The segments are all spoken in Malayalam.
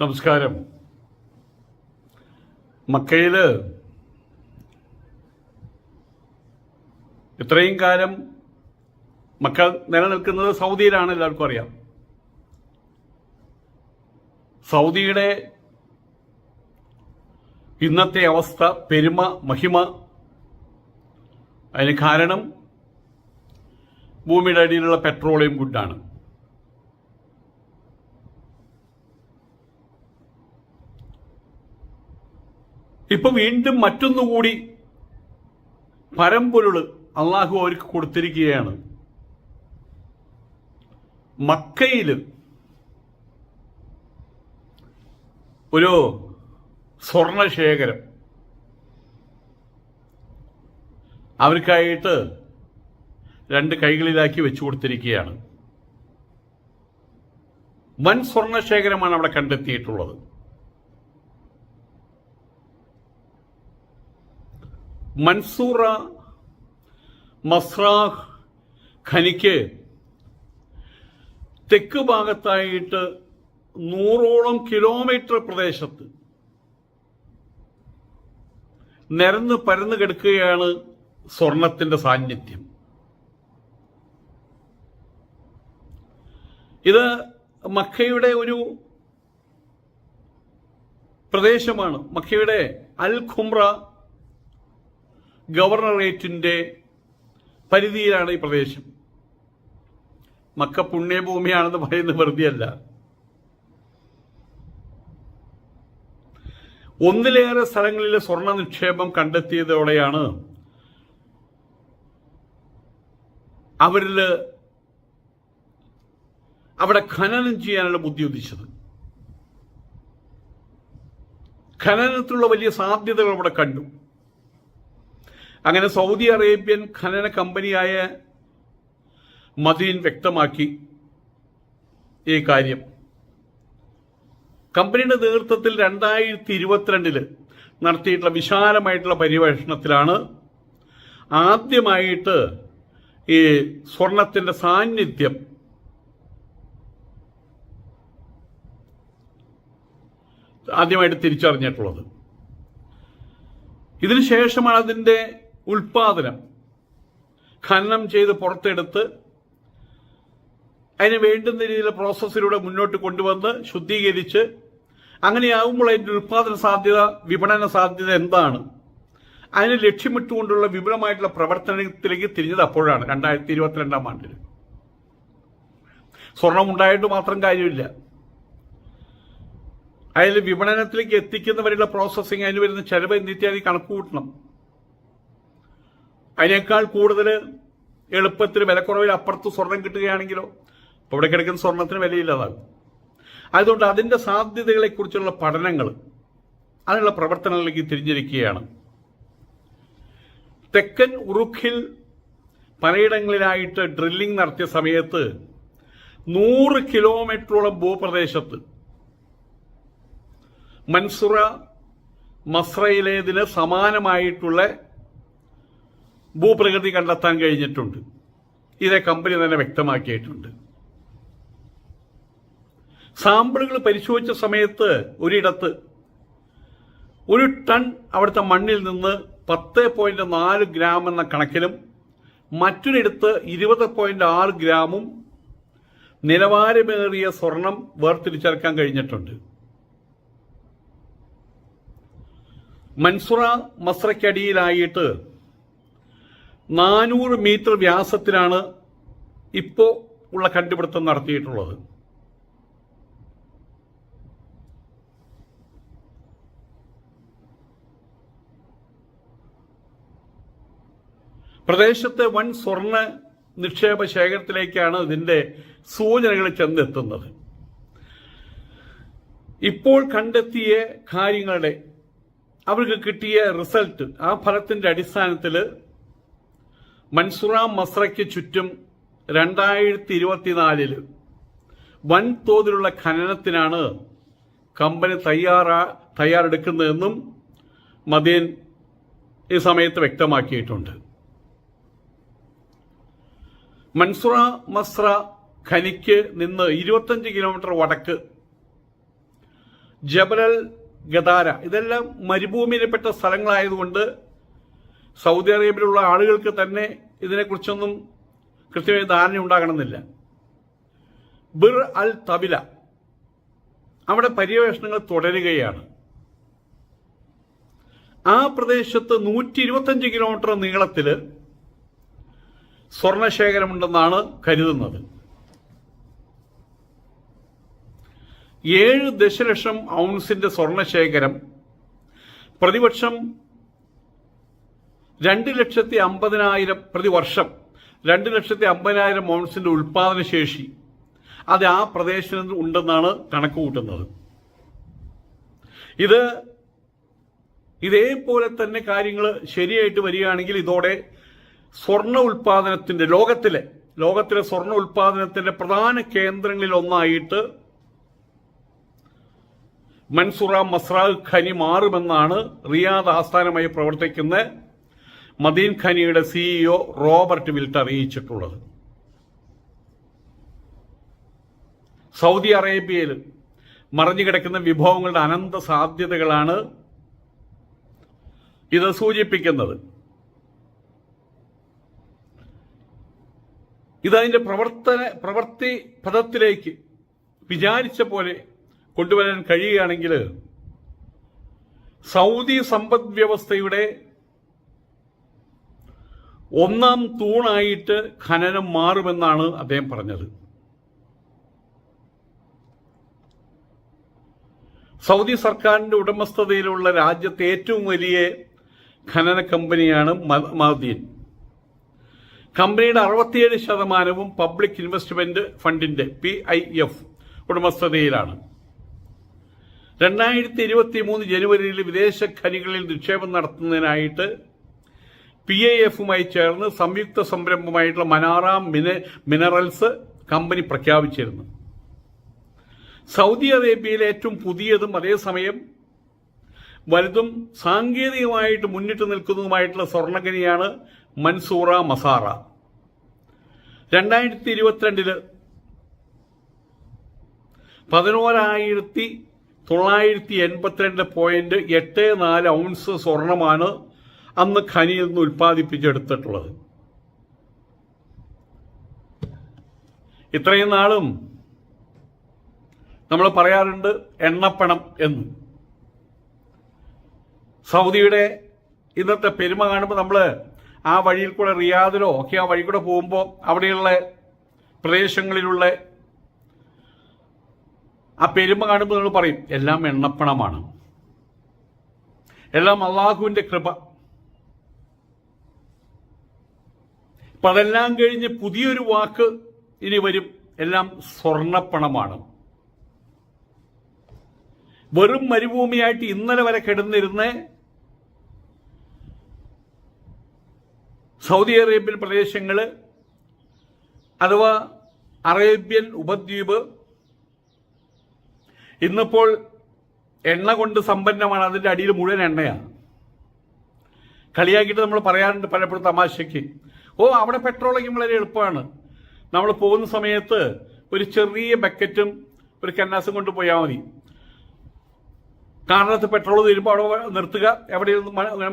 നമസ്കാരം. മക്കയിൽ ഇത്രയും കാലം മക്ക നിലനിൽക്കുന്നത് സൗദിയിലാണ് എല്ലാവർക്കും അറിയാം. സൗദിയുടെ ഇന്നത്തെ അവസ്ഥ പെരുമ മഹിമ അതിന് കാരണം ഭൂമിയുടെ അടിയിലുള്ള പെട്രോളിയം ഗുഡാണ് ഇപ്പൊ വീണ്ടും മറ്റൊന്നുകൂടി പരമ്പൊരുൾ അള്ളാഹു അവർക്ക് കൊടുത്തിരിക്കുകയാണ്. മക്കയിൽ ഒരു സ്വർണശേഖരം. അവർക്കായിട്ട് രണ്ട് കൈകളിലാക്കി വെച്ചു കൊടുത്തിരിക്കുകയാണ്. വൻ സ്വർണശേഖരമാണ് അവിടെ കണ്ടെത്തിയിട്ടുള്ളത്. മൻസൂറ മസ്രാഹ് ഖനിക്ക് തെക്ക് ഭാഗത്തായിട്ട് നൂറോളം കിലോമീറ്റർ പ്രദേശത്ത് നിരന്ന് പരന്നു കിടക്കുകയാണ് സ്വർണത്തിന്റെ സാന്നിധ്യം. ഇത് മക്കയുടെ ഒരു പ്രദേശമാണ്. മക്കയുടെ അൽ ഖുംറ ഗവർണറേറ്റിന്റെ പരിധിയിലാണ് ഈ പ്രദേശം. മക്ക പുണ്യഭൂമിയാണെന്ന് പറയുന്നത് വെറുതെയല്ല. ഒന്നിലേറെ സ്ഥലങ്ങളിലെ സ്വർണ നിക്ഷേപം കണ്ടെത്തിയതോടെയാണ് അവരിൽ അവിടെ ഖനനം ചെയ്യാനുള്ള ബുദ്ധി ഉദിച്ചത്. ഖനനത്തിലുള്ള വലിയ സാധ്യതകൾ അവിടെ കണ്ടു. അങ്ങനെ സൗദി അറേബ്യൻ ഖനന കമ്പനിയായ മദീൻ വ്യക്തമാക്കി ഈ കാര്യം. കമ്പനിയുടെ നേതൃത്വത്തിൽ രണ്ടായിരത്തി ഇരുപത്തിരണ്ടിൽ നടത്തിയിട്ടുള്ള വിശാലമായിട്ടുള്ള പര്യവേഷണത്തിലാണ് ആദ്യമായിട്ട് ഈ സ്വർണത്തിന്റെ സാന്നിധ്യം ആദ്യമായിട്ട് തിരിച്ചറിഞ്ഞിട്ടുള്ളത്. ഇതിനുശേഷമാണ് അതിന്റെ ഉൽപാദനം. ഖനനം ചെയ്ത് പുറത്തെടുത്ത് അതിന് വേണ്ടുന്ന രീതിയിലുള്ള പ്രോസസ്സിലൂടെ മുന്നോട്ട് കൊണ്ടുവന്ന് ശുദ്ധീകരിച്ച് അങ്ങനെയാകുമ്പോൾ അതിന്റെ ഉൽപാദന സാധ്യത വിപണന സാധ്യത എന്താണ്? അതിനെ ലക്ഷ്യമിട്ടുകൊണ്ടുള്ള വിപുലമായിട്ടുള്ള പ്രവർത്തനത്തിലേക്ക് തിരിഞ്ഞത് അപ്പോഴാണ് രണ്ടായിരത്തി ഇരുപത്തിരണ്ടാം ആണ്ടിൽ സ്വർണം ഉണ്ടായിട്ട് മാത്രം കാര്യമില്ല. അതിൽ വിപണനത്തിലേക്ക് എത്തിക്കുന്നവരുടെ പ്രോസസ്സിങ് അതിന് വരുന്ന ചെലവ് നിത്യാദി കണക്ക് കൂട്ടണം. അതിനേക്കാൾ കൂടുതൽ എളുപ്പത്തിൽ വിലക്കുറവിൽ അപ്പുറത്ത് സ്വർണം കിട്ടുകയാണെങ്കിലോ? അപ്പോൾ ഇവിടെ കിടക്കുന്ന സ്വർണത്തിന് വിലയില്ലാതാകും അതുകൊണ്ട് അതിന്റെ സാധ്യതകളെക്കുറിച്ചുള്ള പഠനങ്ങൾ അതിനുള്ള പ്രവർത്തനങ്ങളിലേക്ക് തിരിഞ്ഞിരിക്കുകയാണ്. തെക്കൻ ഉറുഖിൽ പലയിടങ്ങളിലായിട്ട് ഡ്രില്ലിംഗ് നടത്തിയ സമയത്ത് നൂറ് കിലോമീറ്ററോളം ഭൂപ്രദേശത്ത് മൻസുറ മസ്രയിലേതിന് സമാനമായിട്ടുള്ള ഭൂപ്രകൃതി കണ്ടെത്താൻ കഴിഞ്ഞിട്ടുണ്ട്. ഇതേ കമ്പനി തന്നെ വ്യക്തമാക്കിയിട്ടുണ്ട്. സാമ്പിളുകൾ പരിശോധിച്ച സമയത്ത് ഒരിടത്ത് ഒരു ടൺ അവിടുത്തെ മണ്ണിൽ നിന്ന് പത്ത് പോയിന്റ് നാല് ഗ്രാം എന്ന കണക്കിലും മറ്റൊരിടത്ത് ഇരുപത് പോയിന്റ് ആറ് ഗ്രാമും നിലവാരമേറിയ സ്വർണം വേർതിരിച്ചെടുക്കാൻ കഴിഞ്ഞിട്ടുണ്ട്. മൻസുറ മസ്രയ്ക്കടിയിലായിട്ട് നാനൂറ് മീറ്റർ വ്യാസത്തിലാണ് ഇപ്പോൾ ഉള്ള കണ്ടുപിടുത്തം നടത്തിയിട്ടുള്ളത്. പ്രദേശത്തെ വൻ സ്വർണ നിക്ഷേപ ശേഖരത്തിലേക്കാണ് ഇതിന്റെ സൂചനകൾ ചെന്നെത്തുന്നത്. ഇപ്പോൾ കണ്ടെത്തിയ കാര്യങ്ങളുടെ അവർക്ക് കിട്ടിയ റിസൾട്ട് ആ ഫലത്തിന്റെ അടിസ്ഥാനത്തിൽ മൻസുറ മസ്രയ്ക്ക് ചുറ്റും രണ്ടായിരത്തി ഇരുപത്തിനാലിൽ വൻതോതിലുള്ള ഖനനത്തിനാണ് കമ്പനി തയ്യാറാ തയ്യാറെടുക്കുന്നതെന്നും മദീൻ ഈ സമയത്ത് വ്യക്തമാക്കിയിട്ടുണ്ട്. മൻസുറ മസ്ര ഖനിക്ക് നിന്ന് ഇരുപത്തഞ്ച് കിലോമീറ്റർ വടക്ക് ജബലൽ ഗദാര ഇതെല്ലാം മരുഭൂമിയിൽപ്പെട്ട സ്ഥലങ്ങളായതുകൊണ്ട് സൗദി അറേബ്യയിലുള്ള ആളുകൾക്ക് തന്നെ ഇതിനെക്കുറിച്ചൊന്നും കൃത്യമായ ധാരണ ഉണ്ടാകണമെന്നില്ല. ബിർ അൽ തബില അവിടെ പര്യവേഷണങ്ങൾ തുടരുകയാണ്. ആ പ്രദേശത്ത് നൂറ്റി ഇരുപത്തഞ്ച് കിലോമീറ്റർ നീളത്തിൽ സ്വർണശേഖരമുണ്ടെന്നാണ് കരുതുന്നത്. ഏഴ് ദശലക്ഷം ഔൺസിന്റെ സ്വർണശേഖരം പ്രതിവർഷം രണ്ട് ലക്ഷത്തി അമ്പതിനായിരം പ്രതിവർഷം രണ്ട് ലക്ഷത്തി അമ്പതിനായിരം മോൺസിന്റെ ഉൽപാദന ശേഷി അത് ആ പ്രദേശത്ത് ഉണ്ടെന്നാണ് കണക്ക് കൂട്ടുന്നത് ഇത് ഇതേപോലെ തന്നെ കാര്യങ്ങൾ ശരിയായിട്ട് വരികയാണെങ്കിൽ ഇതോടെ സ്വർണ ഉൽപാദനത്തിന്റെ ലോകത്തിലെ ലോകത്തിലെ സ്വർണ ഉൽപാദനത്തിന്റെ പ്രധാന കേന്ദ്രങ്ങളിൽ ഒന്നായിട്ട് മൻസുറ മസ്രാഖ് ഖനി മാറുമെന്നാണ് റിയാദ് ആസ്ഥാനമായി പ്രവർത്തിക്കുന്ന മദീൻ ഖനിയുടെ സിഇഒ റോബർട്ട് വിൽട്ട് അറിയിച്ചിട്ടുള്ളത്. സൗദി അറേബ്യയിൽ മറിഞ്ഞുകിടക്കുന്ന വിഭവങ്ങളുടെ അനന്ത സാധ്യതകളാണ് ഇത് സൂചിപ്പിക്കുന്നത്. ഇതതിന്റെ പ്രവർത്തന പ്രവൃത്തി പദത്തിലേക്ക് വിചാരിച്ച പോലെ കൊണ്ടുവരാൻ കഴിയുകയാണെങ്കിൽ സൗദി സമ്പദ് വ്യവസ്ഥയുടെ ഒന്നാം തൂണായിട്ട് ഖനനം മാറുമെന്നാണ് അദ്ദേഹം പറഞ്ഞത്. സൗദി സർക്കാരിന്റെ ഉടമസ്ഥതയിലുള്ള രാജ്യത്തെ ഏറ്റവും വലിയ ഖനന കമ്പനിയാണ് മഹദീൻ കമ്പനിയുടെ അറുപത്തിയേഴ് ശതമാനവും പബ്ലിക് ഇൻവെസ്റ്റ്മെന്റ് ഫണ്ടിന്റെ പി ഐ എഫ് ഉടമസ്ഥതയിലാണ്. രണ്ടായിരത്തി ഇരുപത്തി മൂന്ന് ജനുവരിയിൽ വിദേശ ഖനികളിൽ നിക്ഷേപം നടത്തുന്നതിനായിട്ട് പി ഐ എഫുമായി ചേർന്ന് സംയുക്ത സംരംഭമായിട്ടുള്ള മനാറ മിന മിനറൽസ് കമ്പനി പ്രഖ്യാപിച്ചിരുന്നു. സൗദി അറേബ്യയിലെ ഏറ്റവും പുതിയതും അതേസമയം വലുതും സാങ്കേതികമായിട്ട് മുന്നിട്ട് നിൽക്കുന്നതുമായിട്ടുള്ള സ്വർണഖനിയാണ് മൻസൂറ മസാറ. രണ്ടായിരത്തി ഇരുപത്തിരണ്ടിൽ പതിനോരായിരത്തി തൊള്ളായിരത്തി എൺപത്തിരണ്ട് പോയിന്റ് എട്ട് നാല് ഔൺസ് സ്വർണമാണ് അന്ന് ഖനിയിൽ നിന്ന് ഉൽപ്പാദിപ്പിച്ചെടുത്തിട്ടുള്ളത്. ഇത്രയും നാളും നമ്മൾ പറയാറുണ്ട് എണ്ണപ്പണം എന്ന്. സൗദിയുടെ ഇന്നത്തെ പെരുമ കാണുമ്പോൾ നമ്മൾ ആ വഴിയിൽ കൂടെ റിയാദിലോ ഒക്കെ ആ വഴി കൂടെ പോകുമ്പോൾ അവിടെയുള്ള പ്രദേശങ്ങളിലുള്ള ആ പെരുമ കാണുമ്പോൾ നമ്മൾ പറയും എല്ലാം എണ്ണപ്പണമാണ്. എല്ലാം അള്ളാഹുവിന്റെ കൃപ. അപ്പൊ അതെല്ലാം കഴിഞ്ഞ് പുതിയൊരു വാക്ക് ഇനി വരും. എല്ലാം സ്വർണപ്പണമാണ് വെറും മരുഭൂമിയായിട്ട് ഇന്നലെ വരെ കിടന്നിരുന്ന സൗദി അറേബ്യൻ പ്രദേശങ്ങൾ അഥവാ അറേബ്യൻ ഉപദ്വീപ് ഇന്നിപ്പോൾ എണ്ണ കൊണ്ട് സമ്പന്നമാണ്. അതിന്റെ അടിയിൽ മുഴുവൻ എണ്ണയാണ്. കളിയാക്കിയിട്ട് നമ്മൾ പറയാറുണ്ട് പലപ്പോഴും തമാശയ്ക്ക്. ഓ അവിടെ പെട്രോളിങ് വളരെ എളുപ്പമാണ്. നമ്മൾ പോകുന്ന സമയത്ത് ഒരു ചെറിയ ബക്കറ്റും ഒരു കന്നാസും കൊണ്ട് പോയാൽ മതി. കാറിനകത്ത് പെട്രോൾ തീരുമ്പോൾ അവിടെ നിർത്തുക എവിടെ ഇരുന്ന്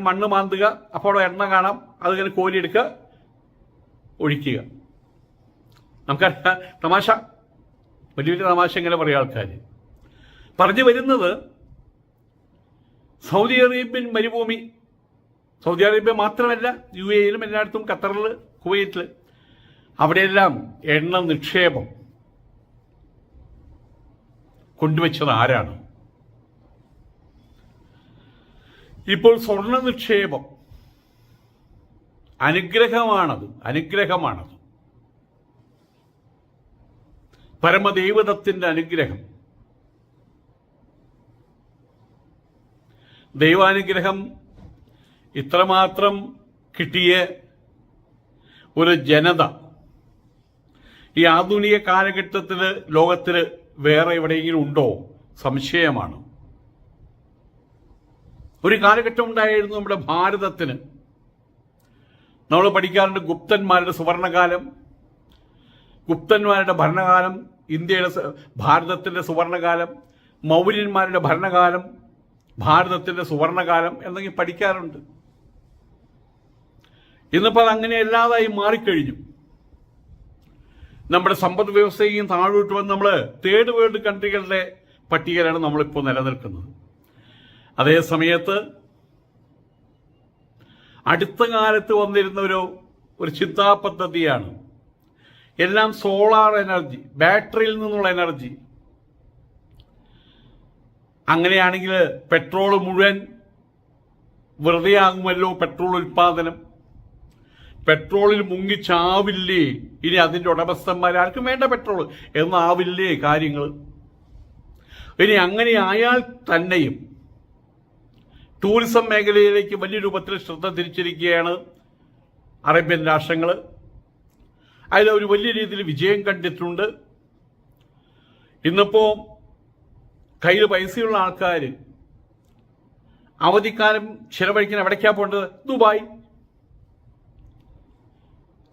മണ്ണ് മാന്തുക അപ്പോൾ അവിടെ എണ്ണ കാണാം അതിങ്ങനെ കോരിയെടുക്കുക ഒഴിക്കുക. നമുക്കറിയാം തമാശ. വലിയ വലിയ തമാശ ഇങ്ങനെ പറയും ആൾക്കാർ. പറഞ്ഞു വരുന്നത് സൗദി അറേബ്യൻ മരുഭൂമി സൗദി അറേബ്യ മാത്രമല്ല യു എയിലും എല്ലായിടത്തും ഖത്തറിൽ കുവൈറ്റിൽ അവിടെയെല്ലാം എണ്ണ നിക്ഷേപം കൊണ്ടുവച്ചത് ആരാണ്? ഇപ്പോൾ സ്വർണ നിക്ഷേപം അനുഗ്രഹമാണത് അനുഗ്രഹമാണത്. പരമദൈവതത്തിന്റെ അനുഗ്രഹം. ദൈവാനുഗ്രഹം ഇത്രമാത്രം കിട്ടിയ ഒരു ജനത ഈ ആധുനിക കാലഘട്ടത്തിൽ ലോകത്തിൽ വേറെ എവിടെയെങ്കിലും ഉണ്ടോ? സംശയമാണ്. ഒരു കാലഘട്ടം ഉണ്ടായിരുന്നു നമ്മുടെ ഭാരതത്തിന്. നമ്മൾ പഠിക്കാറുണ്ട് ഗുപ്തന്മാരുടെ സുവർണകാലം. ഗുപ്തന്മാരുടെ ഭരണകാലം ഇന്ത്യയുടെ ഭാരതത്തിന്റെ സുവർണകാലം മൗര്യന്മാരുടെ ഭരണകാലം ഭാരതത്തിന്റെ സുവർണകാലം എന്നൊക്കെ പഠിക്കാറുണ്ട്. ഇന്നിപ്പോൾ അത് അങ്ങനെ അല്ലാതായി മാറിക്കഴിഞ്ഞു. നമ്മുടെ സമ്പദ് വ്യവസ്ഥയും താഴോട്ട് വന്ന് നമ്മൾ തേർഡ് വേൾഡ് കൺട്രികളുടെ പട്ടികയിലാണ് നമ്മളിപ്പോൾ നിലനിൽക്കുന്നത്. അതേ സമയത്ത് അടുത്ത കാലത്ത് വന്നിരുന്ന ഒരു ഒരു ചിന്താ പദ്ധതിയാണ്. എല്ലാം സോളാർ എനർജി ബാറ്ററിയിൽ നിന്നുള്ള എനർജി അങ്ങനെയാണെങ്കിൽ പെട്രോൾ മുഴുവൻ വെറുതെ ആകുമല്ലോ പെട്രോൾ ഉൽപാദനം പെട്രോളിൽ മുങ്ങിച്ചാവില്ലേ ഇനി അതിന്റെ ഉടമസ്ഥന്മാർ ആർക്കും വേണ്ട പെട്രോൾ എന്നാവില്ലേ കാര്യങ്ങൾ ഇനി അങ്ങനെ ആയാൽ തന്നെയും ടൂറിസം മേഖലയിലേക്ക് വലിയ രൂപത്തിൽ ശ്രദ്ധ തിരിച്ചിരിക്കുകയാണ് അറേബ്യൻ രാഷ്ട്രങ്ങൾ അതിൽ ഒരു വലിയ രീതിയിൽ വിജയം കണ്ടിട്ടുണ്ട്. ഇന്നിപ്പോ കയ്യിൽ പൈസയുള്ള ആൾക്കാർ അവധിക്കാലം ചിലവഴിക്കാൻ എവിടേക്കാണ് പോകേണ്ടത്? ദുബായ്.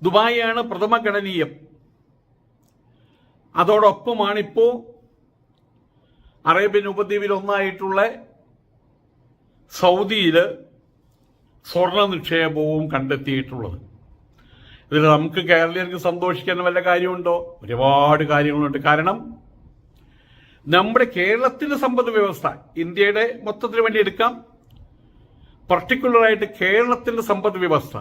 ദുബായിയാണ് പ്രഥമ ഗണനീയം. അതോടൊപ്പമാണിപ്പോ അറേബ്യൻ ഉപദ്വീപിൽ ഒന്നായിട്ടുള്ള സൗദിയിൽ സ്വർണ നിക്ഷേപവും കണ്ടെത്തിയിട്ടുള്ളത്. ഇതിൽ നമുക്ക് കേരളീയർക്ക് സന്തോഷിക്കാൻ വല്ല കാര്യമുണ്ടോ? ഒരുപാട് കാര്യങ്ങളുണ്ട്. കാരണം നമ്മുടെ കേരളത്തിന്റെ സമ്പദ് വ്യവസ്ഥ ഇന്ത്യയുടെ മൊത്തത്തിന് വേണ്ടി എടുക്കാം. പർട്ടിക്കുലറായിട്ട് കേരളത്തിന്റെ സമ്പദ് വ്യവസ്ഥ.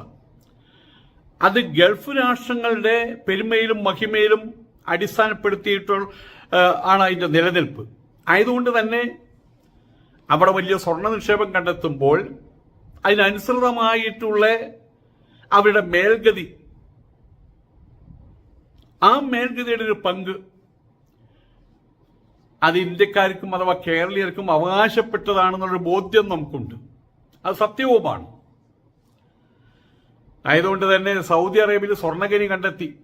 അത് ഗൾഫ് രാഷ്ട്രങ്ങളുടെ പെരുമയിലും മഹിമയിലും അടിസ്ഥാനപ്പെടുത്തിയിട്ടുള്ള ആണ് അതിന്റെ നിലനിൽപ്പ്. ആയതുകൊണ്ട് തന്നെ അവിടെ വലിയ സ്വർണ നിക്ഷേപം കണ്ടെത്തുമ്പോൾ അതിനനുസൃതമായിട്ടുള്ള അവരുടെ മേൽഗതി ആ മേൽഗതിയുടെ ഒരു പങ്ക് അത് ഇന്ത്യക്കാർക്കും അഥവാ കേരളീയർക്കും അവകാശപ്പെട്ടതാണെന്നുള്ളൊരു ബോധ്യം നമുക്കുണ്ട്. അത് സത്യവുമാണ്. ആയതുകൊണ്ട് തന്നെ സൗദി അറേബ്യയിൽ സ്വർണഖനി കണ്ടെത്തി.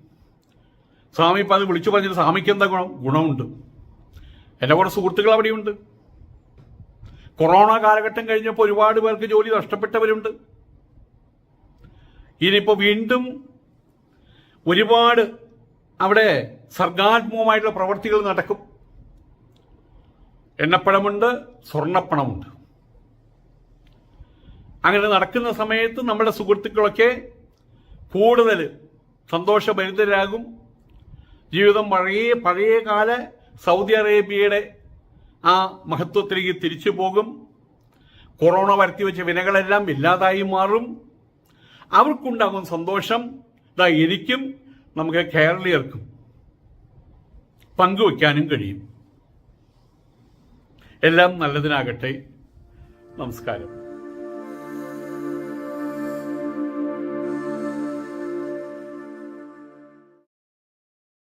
സ്വാമി ഇപ്പം അത് വിളിച്ചു പറഞ്ഞിട്ട് സ്വാമിക്ക് എന്താ ഗുണം? ഗുണമുണ്ട്. എന്റെ കൂടെ സുഹൃത്തുക്കൾ അവിടെയുണ്ട്. കൊറോണ കാലഘട്ടം കഴിഞ്ഞപ്പോൾ ഒരുപാട് പേർക്ക് ജോലി നഷ്ടപ്പെട്ടവരുണ്ട്. ഇനിയിപ്പോൾ വീണ്ടും ഒരുപാട് അവിടെ സർഗാത്മകമായിട്ടുള്ള പ്രവൃത്തികൾ നടക്കും. എണ്ണപ്പണമുണ്ട് സ്വർണപ്പണമുണ്ട്. അങ്ങനെ നടക്കുന്ന സമയത്ത് നമ്മുടെ സുഹൃത്തുക്കളൊക്കെ കൂടുതൽ സന്തോഷഭരിതരാകും. ജീവിതം പഴയ കാല സൗദി അറേബ്യയുടെ ആ മഹത്വത്തിലേക്ക് തിരിച്ചു പോകും. കൊറോണ വരുത്തി വെച്ച വിനകളെല്ലാം ഇല്ലാതായി മാറും. അവർക്കുണ്ടാകും സന്തോഷം ഇതാ എനിക്കും നമുക്ക് കേരളീയർക്കും പങ്കുവയ്ക്കാനും കഴിയും. എല്ലാം നല്ലതിനാകട്ടെ. നമസ്കാരം.